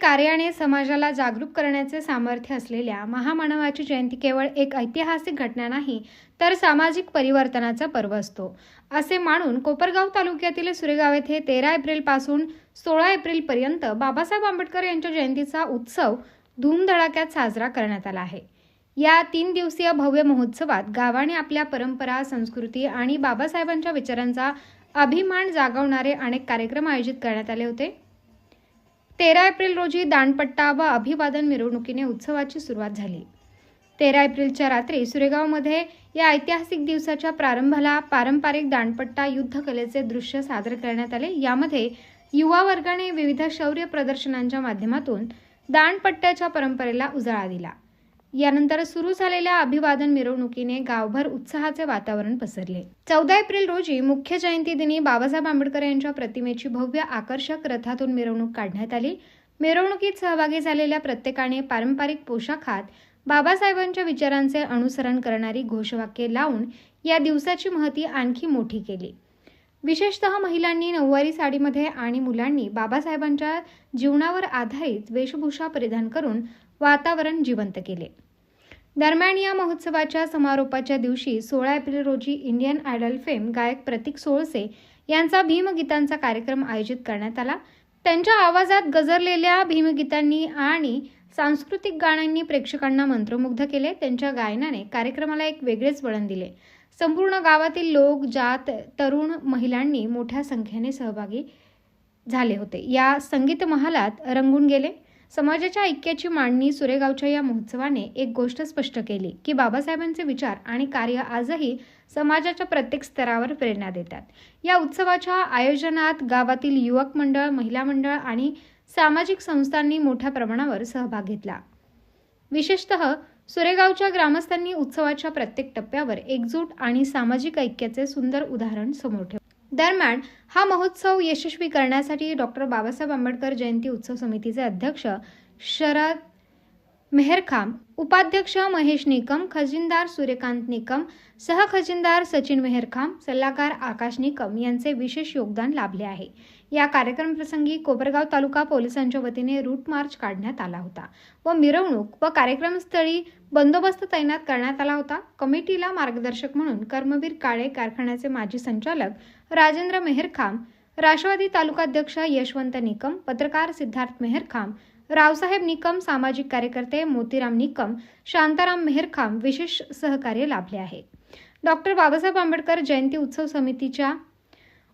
कार्याने समाजाला जागरूक करण्याचे सामर्थ्य असलेल्या महामानवाची जयंती केवळ एक ऐतिहासिक घटना नाही तर सामाजिक परिवर्तनाचा पर्व असतो. असे मानून कोपरगाव तालुक्यातील सुरेगाव येथे तेरा एप्रिलपासून सोळा एप्रिलपर्यंत बाबासाहेब आंबेडकर यांच्या जयंतीचा उत्सव धूमधडाक्यात साजरा करण्यात आला आहे. या तीन दिवसीय भव्य महोत्सवात गावाने आपल्या परंपरा संस्कृती आणि बाबासाहेबांच्या विचारांचा अभिमान जागवणारे अनेक कार्यक्रम आयोजित करण्यात आले होते. तेरा एप्रिल रोजी दांडपट्टा व अभिवादन मिरवणुकीने उत्सवाची सुरुवात झाली. तेरा एप्रिलच्या रात्री सुरेगावमध्ये या ऐतिहासिक दिवसाच्या प्रारंभाला पारंपरिक दांडपट्टा युद्धकलेचे दृश्य सादर करण्यात आले. यामध्ये युवा वर्गाने विविध शौर्य प्रदर्शनांच्या माध्यमातून दांडपट्ट्याच्या परंपरेला उजाळा दिला. यानंतर सुरू झालेल्या अभिवादन मिरवणुकीने गावभर उत्साहाचे वातावरण पसरले. चौदा एप्रिल रोजी मुख्य जयंती दिनी बाबासाहेब आंबेडकर यांच्या प्रतिमेची भव्य आकर्षक रथातून मिरवणूक काढण्यात आली. मिरवणुकीत सहभागी झालेल्या प्रत्येकाने पारंपरिक पोशाखात बाबासाहेबांच्या विचारांचे अनुसरण करणारी घोषवाक्ये लावून या दिवसाची महती आणखी मोठी केली. विशेषतः महिलांनी नऊवारी साडीमध्ये आणि मुलांनी बाबासाहेबांच्या जीवनावर आधारित वेशभूषा परिधान करून वातावरण जिवंत केले. दरम्यान या महोत्सवाच्या समारोपाच्या दिवशी सोळा एप्रिल रोजी इंडियन आयडल फेम गायक प्रतीक सोळसे यांचा भीमगीतांचा कार्यक्रम आयोजित करण्यात आला. त्यांच्या आवाजात गजरलेल्या भीमगीतांनी आणि सांस्कृतिक गाण्यांनी प्रेक्षकांना मंत्रमुग्ध केले. त्यांच्या गायनाने कार्यक्रमाला एक वेगळेच वळण दिले. संपूर्ण गावातील लोक जात तरुण महिलांनी मोठ्या संख्येने सहभागी झाले होते. या संगीत महालात रंगून गेले. समाजाच्या ऐक्याची मांडणी सुरेगावच्या या महोत्सवाने एक गोष्ट स्पष्ट केली की बाबासाहेबांचे विचार आणि कार्य आजही समाजाच्या प्रत्येक स्तरावर प्रेरणा देतात. या उत्सवाच्या आयोजनात गावातील युवक मंडळ महिला मंडळ आणि सामाजिक संस्थांनी मोठ्या प्रमाणावर सहभाग घेतला. विशेषतः सुरेगावच्या ग्रामस्थांनी उत्सवाच्या प्रत्येक टप्प्यावर एकजूट आणि सामाजिक ऐक्याचे सुंदर उदाहरण समोर ठेवले. दरम्यान हा महोत्सव यशस्वी करण्यासाठी डॉक्टर बाबासाहेब आंबेडकर जयंती उत्सव समितीचे अध्यक्ष शरद मेहरखाम उपाध्यक्ष महेश निकम खजिनदार सूर्यकांत निकम सहखजिनदार सचिन मेहरखाम सल्लागार आकाश निकम यांचे विशेष योगदान लाभले आहे. या कार्यक्रमप्रसंगी कोपरगाव तालुका पोलिसांच्या वतीने रूट मार्च काढण्यात आला होता व मिरवणूक व कार्यक्रमस्थळी बंदोबस्त तैनात करण्यात आला होता. कमिटीला मार्गदर्शक म्हणून कर्मवीर काळे कारखान्याचे माजी संचालक राजेंद्र मेहरखाम राष्ट्रवादी तालुकाध्यक्ष यशवंत निकम पत्रकार सिद्धार्थ मेहरखाम रावसाहेब निकम सामाजिक कार्यकर्ते मोतीराम निकम शांताराम मेहरखाम विशेष सहकार्य लाभले आहे. डॉक्टर बाबासाहेब आंबेडकर जयंती उत्सव समितीच्या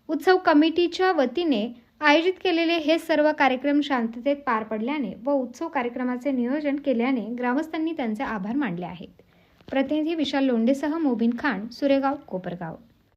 उत्सव कमिटीच्या वतीने आयोजित केलेले हे सर्व कार्यक्रम शांततेत पार पडल्याने व उत्सव कार्यक्रमाचे नियोजन केल्याने ग्रामस्थांनी त्यांचे आभार मानले आहेत. प्रतिनिधी विशाल लोंढेसह मोबिन खान सुरेगाव कोपरगाव.